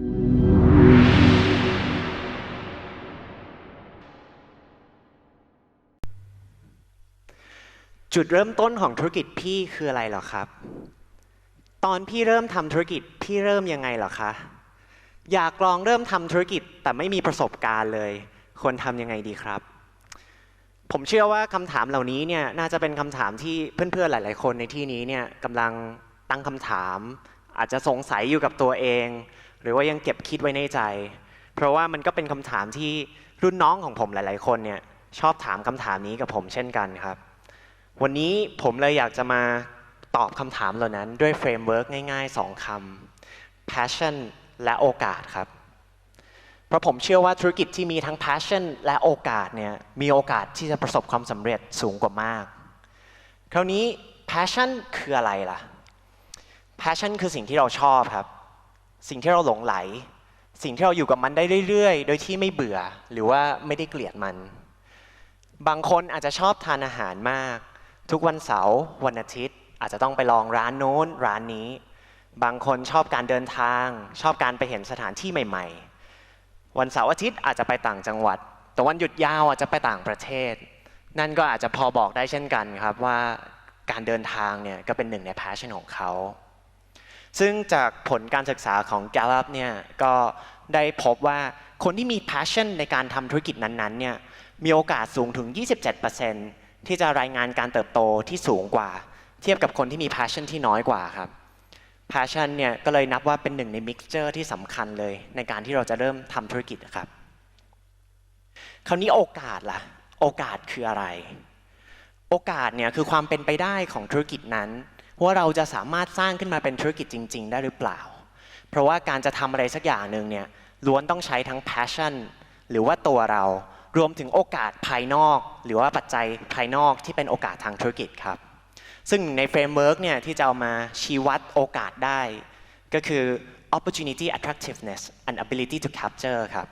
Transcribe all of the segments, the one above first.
จุดเริ่มต้นของธุรกิจพี่คืออะไรหรอครับ ตอนพี่เริ่มทำธุรกิจพี่เริ่มยังไงหรอคะ อยากลองเริ่มทำธุรกิจแต่ไม่มีประสบการณ์เลย ควรทำยังไงดีครับ ผมเชื่อว่าคำถามเหล่านี้เนี่ยน่าจะเป็นคำถามที่เพื่อนๆหลาย ๆ คนในที่นี้เนี่ยกำลังตั้งคำถาม อาจจะสงสัยอยู่กับตัวเอง หรือว่ายังเก็บคิดไว้ในใจ เพราะว่ามันก็เป็นคำถามที่รุ่นน้องของผมหลาย ๆ คนเนี่ยชอบถามคำถามนี้กับผมเช่นกันครับ วันนี้ผมเลยอยากจะมาตอบคำถามเหล่านั้นด้วยเฟรมเวิร์กง่าย ๆ 2คำ passion และโอกาสครับ เพราะผมเชื่อว่าธุรกิจที่มีทั้ง passion และโอกาสเนี่ยมีโอกาสที่จะประสบความสำเร็จสูงกว่ามาก คราวนี้ passion คืออะไรล่ะ passion คือสิ่งที่เราชอบครับ สิ่งที่เราหลงไหล สิ่งที่เราอยู่กับมันได้เรื่อยๆ โดยที่ไม่เบื่อหรือว่าไม่ได้เกลียดมัน บางคนอาจจะชอบทานอาหารมาก ทุกวันเสาร์วันอาทิตย์ อาจจะต้องไปลองร้านโน้นร้านนี้ บางคนชอบการเดินทาง ชอบการไปเห็นสถานที่ใหม่ ๆ วันเสาร์อาทิตย์อาจจะไปต่างจังหวัด แต่วันหยุดยาวอาจจะไปต่างประเทศ นั่นก็อาจจะพอบอกได้เช่นกันครับว่าการเดินทางเนี่ยก็เป็นหนึ่งใน passion ของเขา ซึ่งจากผลการศึกษาของ Gallup เนี่ยก็ได้พบว่าคนที่มี passion ในการทำธุรกิจนั้นๆเนี่ยมีโอกาสสูงถึง 27%ที่จะรายงานการเติบโตที่สูงกว่า เทียบกับคนที่มี passion ที่น้อยกว่าครับ passion เนี่ยก็เลยนับว่าเป็นหนึ่งใน mixture ที่สำคัญเลย ในการที่เราจะเริ่มทำธุรกิจครับ คราวนี้โอกาสล่ะ โอกาสคืออะไร โอกาสเนี่ยคือความเป็นไปได้ของธุรกิจนั้น ว่าเราจะสามารถสร้างขึ้นมาเป็นธุรกิจจริง ๆ ได้หรือเปล่า เพราะว่าการจะทำอะไรสักอย่างหนึ่งเนี่ยล้วนต้องใช้ทั้ง passion หรือว่าตัวเรารวมถึงโอกาสภายนอก หรือว่าปัจจัยภายนอกที่เป็นโอกาสทางธุรกิจครับ ซึ่งในเฟรมเวิร์กเนี่ยที่จะเอามาชี้วัดโอกาสได้ ก็คือ opportunity attractiveness and ability to capture ครับ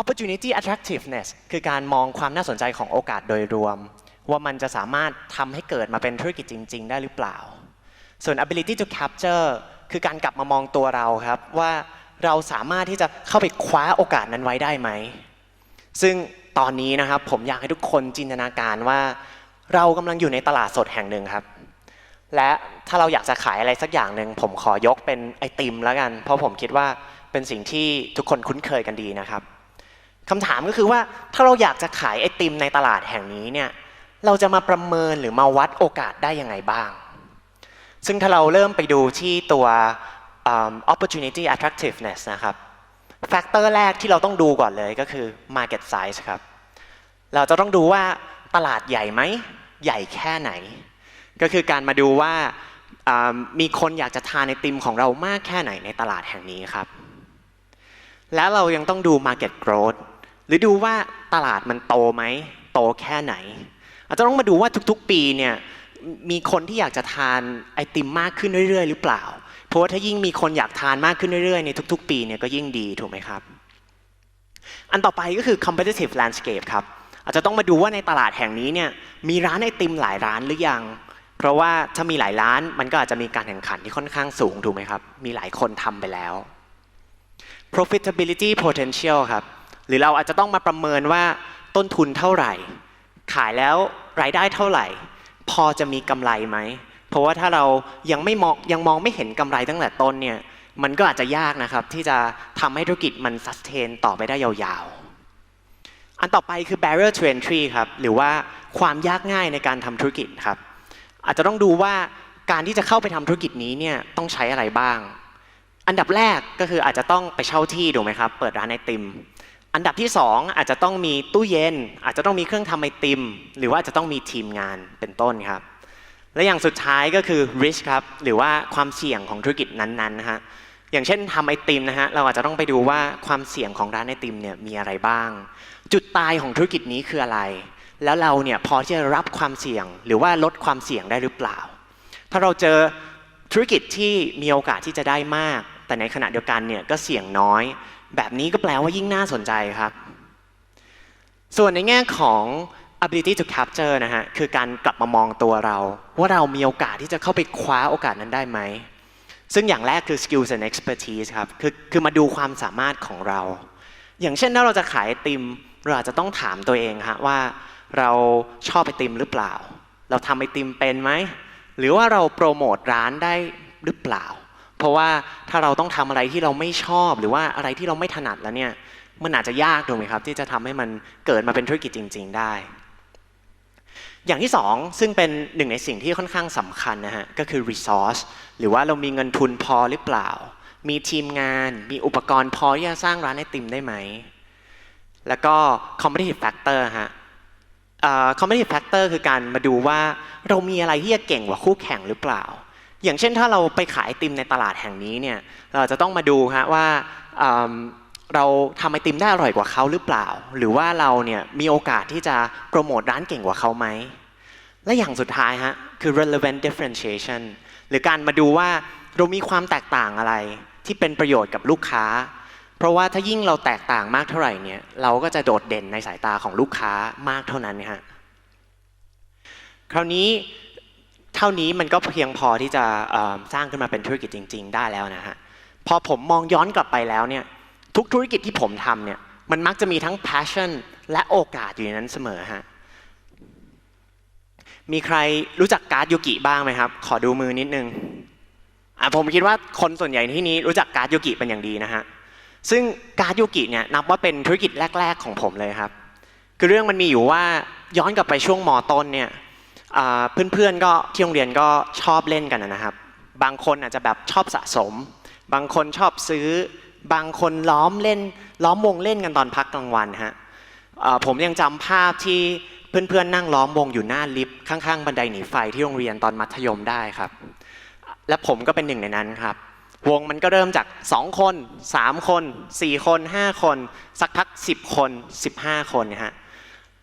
opportunity attractiveness คือการมองความน่าสนใจของโอกาสโดยรวม ว่ามันจะสามารถทำให้เกิดมาเป็นธุรกิจจริง ๆ ได้หรือเปล่า ส่วน ability to capture คือการกลับมามองตัวเราครับ ว่าเราสามารถที่จะเข้าไปคว้าโอกาสนั้นไว้ได้ไหม ซึ่งตอนนี้นะครับผมอยากให้ทุกคนจินตนาการว่า เรากำลังอยู่ในตลาดสดแห่งหนึ่งครับ และถ้าเราอยากจะขายอะไรสักอย่างหนึ่งผมขอยกเป็นไอติมแล้วกัน เพราะผมคิดว่าเป็นสิ่งที่ทุกคนคุ้นเคยกันดีนะครับคำถามก็คือว่าถ้าเราอยากจะขายไอติมในตลาดแห่งนี้เนี่ย เราจะมาประเมินหรือมาวัดโอกาสได้ยังไงบ้าง ซึ่งถ้าเราเริ่มไปดูที่ตัว opportunity attractiveness นะครับแฟกเตอร์แรกที่เราต้องดูก่อนเลยก็คือ market size ครับ เราจะต้องดูว่าตลาดใหญ่ไหม ใหญ่แค่ไหน ก็คือการมาดูว่ามีคนอยากจะทานไอติมของเรามากแค่ไหนในตลาดแห่งนี้ครับ แล้วเรายังต้องดู market growth หรือดูว่าตลาดมันโตไหม โตแค่ไหน อาจจะต้องมาดูว่าทุกๆ ปีเนี่ยมีคนที่อยากจะทานไอติมมากขึ้นเรื่อย ๆ หรือเปล่า เพราะว่าถ้ายิ่งมีคนอยากทานมากขึ้นเรื่อยๆในทุก ๆ ปีเนี่ยก็ยิ่งดีถูกไหมครับ อันต่อไปก็คือ competitive landscape ครับอาจจะต้องมาดูว่าในตลาดแห่งนี้เนี่ยมีร้านไอติมหลายร้านหรือยัง เพราะว่าถ้ามีหลายร้านมันก็อาจจะมีการแข่งขันที่ค่อนข้างสูงถูกไหมครับ มีหลายคนทำไปแล้ว profitability potential ครับ หรือเราอาจจะต้องมาประเมินว่าต้นทุนเท่าไหร่ ขายแล้วรายได้เท่าไหร่ พอจะมีกำไรไหม เพราะว่าถ้าเรายังไม่มองยังมองไม่เห็นกำไรตั้งแต่ต้นเนี่ยมันก็อาจจะยากนะครับที่จะทำให้ธุรกิจมัน sustain ต่อไปได้ยาวๆ อันต่อไปคือ barrier to entry ครับหรือว่าความยากง่ายในการทำธุรกิจครับ อาจจะต้องดูว่าการที่จะเข้าไปทำธุรกิจนี้เนี่ยต้องใช้อะไรบ้าง อันดับแรกก็คืออาจจะต้องไปเช่าที่ถูกไหมครับ เปิดร้านไอติม อันดับที่ 2 อาจจะต้องมีตู้เย็น อาจจะต้องมีเครื่องทำไอติม หรือว่าจจะต้องมีทีมงานเป็นต้นครับ และอย่างสุดท้ายก็คือ risk ครับหรือว่าความเสี่ยงของธุรกิจนั้นๆนะฮะอย่างเช่นทำไอติมนะฮะเราอาจจะต้องไปดูว่าความเสี่ยงของร้านไอติมเนี่ยมีอะไรบ้าง จุดตายของธุรกิจนี้คืออะไร แล้วเราเนี่ยพอที่จะรับความเสี่ยง หรือว่าลดความเสี่ยงได้หรือเปล่า ถ้าเราเจอธุรกิจที่มีโอกาสที่จะได้มาก แต่ในขณะเดียวกันเนี่ยก็เสี่ยงน้อย แบบนี้ก็แปลว่ายิ่งน่าสนใจครับ ส่วนในแง่ของ ability to capture นะฮะ คือการกลับมามองตัวเรา ว่าเรามีโอกาสที่จะเข้าไปคว้าโอกาสนั้นได้ไหม ซึ่งอย่างแรกคือ skills and expertise ครับ คือคือมาดูความสามารถของเรา อย่างเช่นถ้าเราจะขายติม เราอาจจะต้องถามตัวเองฮะว่าเราชอบไอติมหรือเปล่า เราทำไอติมเป็นไหม หรือว่าเราโปรโมทร้านได้หรือเปล่า เพราะว่าถ้าเราต้องทำอะไรที่เราไม่ชอบหรือว่าอะไรที่เราไม่ถนัดแล้วเนี่ยมันอาจจะยากถูกไหมครับ ที่จะทำให้มันเกิดมาเป็นธุรกิจจริง ๆ ได้ อย่างที่สองซึ่งเป็นหนึ่งในสิ่งที่ค่อนข้างสำคัญนะฮะก็คือ resource หรือว่าเรามีเงินทุนพอหรือเปล่า มีทีมงาน มีอุปกรณ์พอที่จะสร้างร้านไอติมได้ไหม แล้วก็ competitive factor ฮะเอ่อ competitive factor คือการมาดูว่าเรามีอะไรที่จะเก่งกว่าคู่แข่งหรือเปล่า อย่างเช่นถ้าเราไปขายไอติมในตลาดแห่งนี้เนี่ยเราจะต้องมาดูฮะว่าเเราทำไอติมได้อร่อยกว่าเขาหรือเปล่า หรือว่าเราเนี่ยมีโอกาสที่จะโปรโมทร้านเก่งกว่าเขาไหมและอย่างสุดท้ายฮะคือ relevant differentiation หรือการมาดูว่าเรามีความแตกต่างอะไรที่เป็นประโยชน์กับลูกค้า เพราะว่าถ้ายิ่งเราแตกต่างมากเท่าไหร่เนี่ยเราก็จะโดดเด่นในสายตาของลูกค้ามากเท่านั้นฮะคราวนี้ ท่านี้มันก็เพียงพอที่จะสร้างขึ้นมาเป็นธุรกิจจริง ๆ ได้แล้วนะฮะพอผมมองย้อนกลับไปแล้วเนี่ยทุกธุรกิจที่ผมทำเนี่ยมันมักจะมีทั้ง passion และโอกาสอยู่ในนั้นเสมอฮะมีใครรู้จักการ์ดยูกิบ้างไหมครับ ขอดูมือนิดนึงอะผมคิดว่าคนส่วนใหญ่ในที่นี้รู้จักการ์ดยูกิเป็นอย่างดีนะฮะซึ่งการ์ดยูกิเนี่ยนับว่าเป็นธุรกิจแรก ๆ ของผมเลยครับ คือเรื่องมันมีอยู่ว่าย้อนกลับไปช่วงมต้นเนี่ย เพื่อนๆก็ที่โรงเรียนก็ชอบเล่นกันนะครับ บางคนอาจจะแบบชอบสะสม บางคนชอบซื้อ บางคนล้อมเล่น ล้อมวงเล่นกันตอนพักกลางวันฮะผมยังจำภาพที่เพื่อนๆนั่งล้อมวงอยู่หน้าลิฟต์ข้างๆบันไดหนีไฟที่โรงเรียนตอนมัธยมได้ครับ และผมก็เป็นหนึ่งในนั้นครับ วงมันก็เริ่มจาก 2 คน 3 คน 4 คน 5 คน สักพัก 10 คน 15 คนฮะ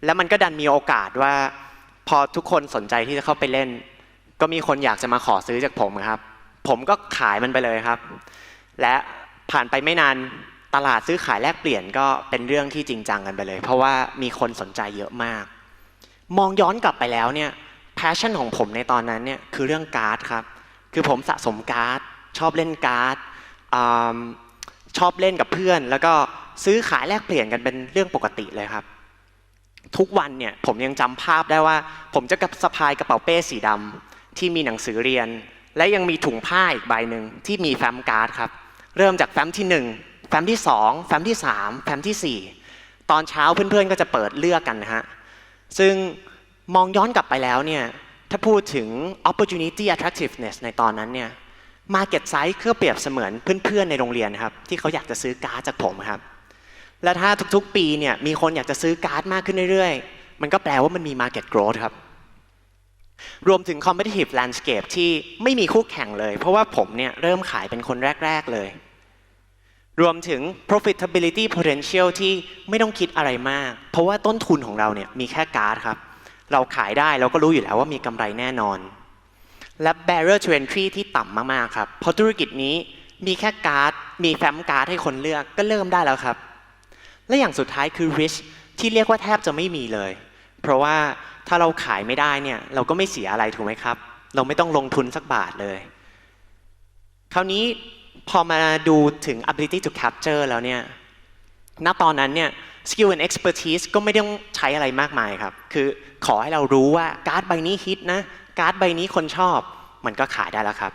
แล้วมันก็ดันมีโอกาสว่า พอทุกคนสนใจที่จะเข้าไปเล่น ก็มีคนอยากจะมาขอซื้อจากผมครับ ผมก็ขายมันไปเลยครับ และผ่านไปไม่นานตลาดซื้อขายแลกเปลี่ยนก็เป็นเรื่องที่จริงจังกันไปเลย เพราะว่ามีคนสนใจเยอะมาก มองย้อนกลับไปแล้วเนี่ยแพชชั่นของผมในตอนนั้นเนี่ยคือเรื่องการ์ดครับ คือผมสะสมการ์ด ชอบเล่นการ์ดชอบเล่นกับเพื่อน แล้วก็ซื้อขายแลกเปลี่ยนกันเป็นเรื่องปกติเลยครับ ทุกวันเนี่ยผมยังจำภาพได้ว่า ผมจะกับสะพายกระเป๋าเป้สีดำที่มีหนังสือเรียน และยังมีถุงผ้าอีกใบหนึ่งที่มีแฟ้มการ์ดครับ เริ่มจากแฟ้มที่ 1 แฟ้มที่ 2 แฟ้มที่ 3 แฟ้มทีสี่ 4 ตอนเช้าเพื่อนๆ ก็จะเปิดเลือกกันนะฮะซึ่งมองย้อนกลับไปแล้วเนี่ยถ้าพูดถึง opportunity attractiveness ในตอนนั้นเนี่ย market size ก็เปรียบเสมือนเพื่อนๆในโรงเรียนครับที่เขาอยากจะซื้อการ์ดจากผมครับ และถ้าทุกๆ ปีเนี่ยมีคนอยากจะซื้อการ์ดมากขึ้นเรื่อยๆ มันก็แปลว่ามันมี market growth ครับ รวมถึง competitive landscape ที่ไม่มีคู่แข่งเลย เพราะว่าผมเนี่ยเริ่มขายเป็นคนแรก ๆ เลย รวมถึง profitability potential ที่ไม่ต้องคิดอะไรมาก เพราะว่าต้นทุนของเราเนี่ยมีแค่การ์ดครับ เราขายได้เราก็รู้อยู่แล้วว่ามีกำไรแน่นอน และ barrier to entry ที่ต่ำมากๆครับ เพราะธุรกิจนี้มีแค่การ์ด มีแฟ้มการ์ดให้คนเลือกก็เริ่มได้แล้วครับ และอย่างสุดท้ายคือ risk ที่เรียกว่าแทบจะไม่มีเลย เพราะว่าถ้าเราขายไม่ได้เนี่ยเราก็ไม่เสียอะไรถูกไหมครับ เราไม่ต้องลงทุนสักบาทเลย คราวนี้พอมาดูถึง ability to capture แล้วเนี่ย ณ ตอนนั้นเนี่ย skill and expertise ก็ไม่ต้องใช้อะไรมากมายครับ คือขอให้เรารู้ว่าการ์ดใบนี้ฮิตนะ การ์ดใบนี้คนชอบ มันก็ขายได้แล้วครับ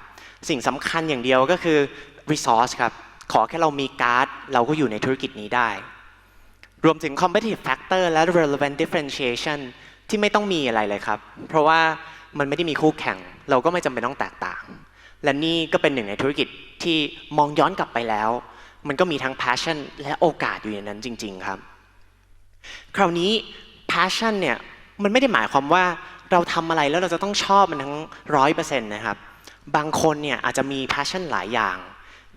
สิ่งสำคัญอย่างเดียวก็คือ resource ครับ ขอแค่เรามีการ์ด เราก็อยู่ในธุรกิจนี้ได้ รวมถึง competitive factor และ relevant differentiation ที่ไม่ต้องมีอะไรเลยครับ เพราะว่ามันไม่ได้มีคู่แข่ง เราก็ไม่จำเป็นต้องแตกต่าง และนี่ก็เป็นหนึ่งในธุรกิจที่มองย้อนกลับไปแล้ว มันก็มีทั้ง passion และโอกาสอยู่ในนั้นจริง ๆ ครับ คราวนี้ passion เนี่ยมันไม่ได้หมายความว่าเราทำอะไรแล้วเราจะต้องชอบมันทั้งร้อยเปอร์เซ็นต์นะครับ บางคนเนี่ยอาจจะมี passion หลายอย่าง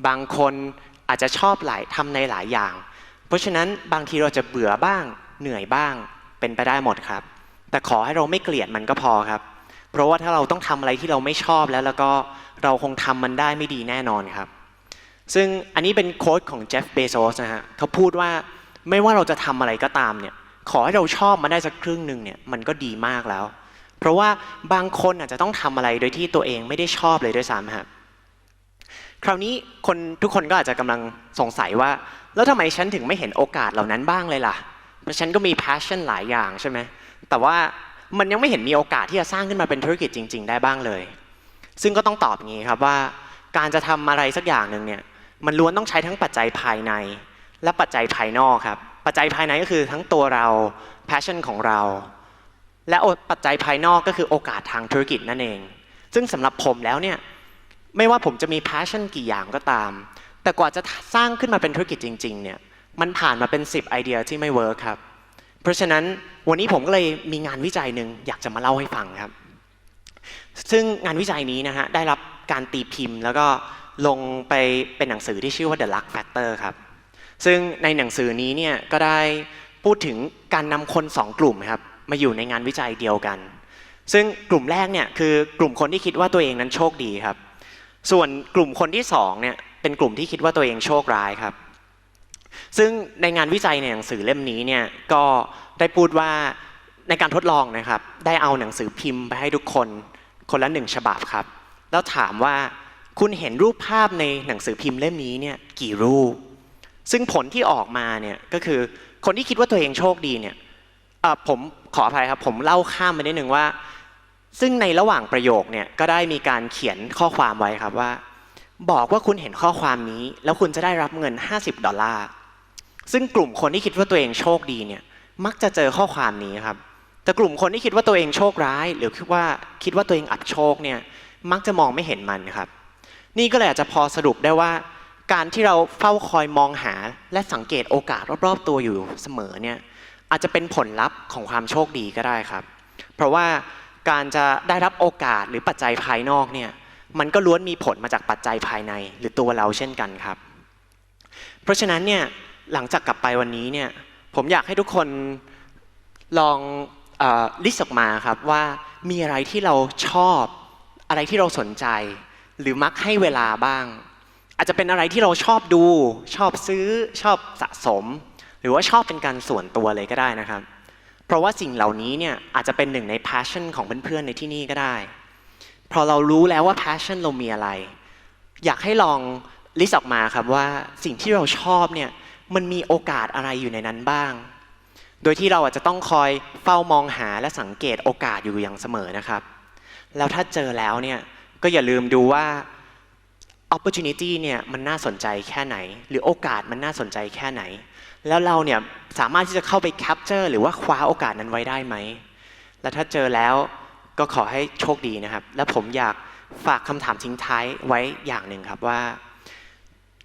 บางคนอาจจะชอบหลายทำในหลายอย่าง เพราะฉะนั้นบางทีเราจะเบื่อบ้าง เหนื่อยบ้าง เป็นไปได้หมดครับ แต่ขอให้เราไม่เกลียดมันก็พอครับ เพราะว่าถ้าเราต้องทำอะไรที่เราไม่ชอบแล้วแล้วก็เราคงทำมันได้ไม่ดีแน่นอนครับ ซึ่งอันนี้เป็นโค้ดของเจฟเบโซสนะฮะเขาพูดว่าไม่ว่าเราจะทำอะไรก็ตามเนี่ยขอให้เราชอบมันได้สักครึ่งหนึ่งเนี่ยมันก็ดีมากแล้ว เพราะว่าบางคนอาจจะต้องทำอะไรโดยที่ตัวเองไม่ได้ชอบเลยด้วยซ้ำครับ คราวนี้คนทุกคนก็อาจจะกำลังสงสัยว่า แล้วทำไมฉันถึงไม่เห็นโอกาสเหล่านั้นบ้างเลยล่ะเพราะฉันก็มี passion หลายอย่างใช่ไหมแต่ว่ามันยังไม่เห็นมีโอกาสที่จะสร้างขึ้นมาเป็นธุรกิจจริง ๆ ได้บ้างเลย ซึ่งก็ต้องตอบงี้ครับว่าการจะทำอะไรสักอย่างหนึ่งเนี่ยมันล้วนต้องใช้ทั้งปัจจัยภายใน และปัจจัยภายนอกครับ ปัจจัยภายในก็คือทั้งตัวเรา passion ของเรา และปัจจัยภายนอกก็คือโอกาสทางธุรกิจนั่นเอง ซึ่งสำหรับผมแล้วเนี่ย ไม่ว่าผมจะมี passion กี่อย่างก็ตาม แต่กว่าจะสร้างขึ้นมาเป็นธุรกิจจริง ๆ เนี่ย มันผ่านมาเป็น 10 ไอเดียที่ไม่เวิร์คครับ เพราะฉะนั้นวันนี้ผมก็เลยมีงานวิจัยหนึ่งอยากจะมาเล่าให้ฟังครับ ซึ่งงานวิจัยนี้นะฮะได้รับการตีพิมพ์ แล้วก็ลงไปเป็นหนังสือที่ชื่อว่า The Luck Factor ครับ ซึ่งในหนังสือนี้เนี่ยก็ได้พูดถึงการนำคนสองกลุ่มครับมาอยู่ในงานวิจัยเดียวกัน ซึ่งกลุ่มแรกเนี่ยคือกลุ่มคนที่คิดว่าตัวเองนั้นโชคดีครับ ส่วนกลุ่มคนที่สองเนี่ยเป็นกลุ่มที่คิดว่าตัวเองโชคร้ายครับ ซึ่งในงานวิจัยในหนังสือเล่มนี้เนี่ยก็ได้พูดว่าในการทดลองนะครับ ได้เอาหนังสือพิมพ์ไปให้ทุกคนคนละหนึ่งฉบับครับ แล้วถามว่าคุณเห็นรูปภาพในหนังสือพิมพ์เล่มนี้เนี่ยกี่รูป ซึ่งผลที่ออกมาเนี่ยก็คือคนที่คิดว่าตัวเองโชคดีเนี่ยผมขออภัยครับผมเล่าข้ามไปนิดหนึ่งว่า ซึ่งในระหว่างประโยคเนี่ยก็ได้มีการเขียนข้อความไว้ครับว่า บอกว่าคุณเห็นข้อความนี้ แล้วคุณจะได้รับเงิน 50 ดอลลาร์ซึ่งกลุ่มคนที่คิดว่าตัวเองโชคดีเนี่ยมักจะเจอข้อความนี้ครับ แต่กลุ่มคนที่คิดว่าตัวเองโชคร้าย หรือคิดว่าคิดว่าตัวเองอับโชคเนี่ยมักจะมองไม่เห็นมันครับ นี่ก็เลยอาจจะพอสรุปได้ว่า การที่เราเฝ้าคอยมองหา และสังเกตโอกาสรอบๆ ตัวอยู่เสมอเนี่ยอาจจะเป็นผลลัพธ์ของความโชคดีก็ได้ครับ เพราะว่า การจะได้รับโอกาสหรือปัจจัยภายนอกเนี่ยมันก็ล้วนมีผลมาจากปัจจัยภายในหรือตัวเราเช่นกันครับ เพราะฉะนั้นเนี่ยหลังจากกลับไปวันนี้เนี่ยผมอยากให้ทุกคนลองลิสต์ออกมาครับว่ามีอะไรที่เราชอบอะไรที่เราสนใจ หรือมักให้เวลาบ้าง อาจจะเป็นอะไรที่เราชอบดู ชอบซื้อชอบสะสม หรือว่าชอบเป็นการส่วนตัวเลยก็ได้นะครับ เพราะว่าสิ่งเหล่านี้เนี่ยอาจจะเป็นหนึ่งใน passion ของเพื่อนๆในที่นี่ก็ได้ พอเรารู้แล้วว่า passion เรามีอะไร อยากให้ลองลิสต์ออกมาครับว่าสิ่งที่เราชอบเนี่ยมันมีโอกาสอะไรอยู่ในนั้นบ้าง โดยที่เราอาจจะต้องคอยเฝ้ามองหาและสังเกตโอกาสอยู่อย่างเสมอนะครับ แล้วถ้าเจอแล้วเนี่ยก็อย่าลืมดูว่า opportunity เนี่ยมันน่าสนใจแค่ไหน หรือโอกาสมันน่าสนใจแค่ไหน แล้วเราเนี่ยสามารถที่จะเข้าไปแคปเจอร์หรือว่าคว้าโอกาสนั้นไว้ได้ไหม และถ้าเจอแล้วก็ขอให้โชคดีนะครับ และผมอยากฝากคำถามทิ้งท้ายไว้อย่างหนึ่งครับว่า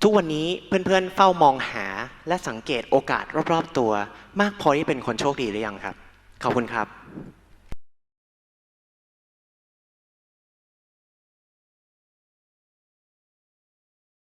ทุกวันนี้เพื่อนๆเฝ้ามองหาและสังเกตโอกาสรอบๆตัว มากพอที่เป็นคนโชคดีหรือยังครับ ขอบคุณครับ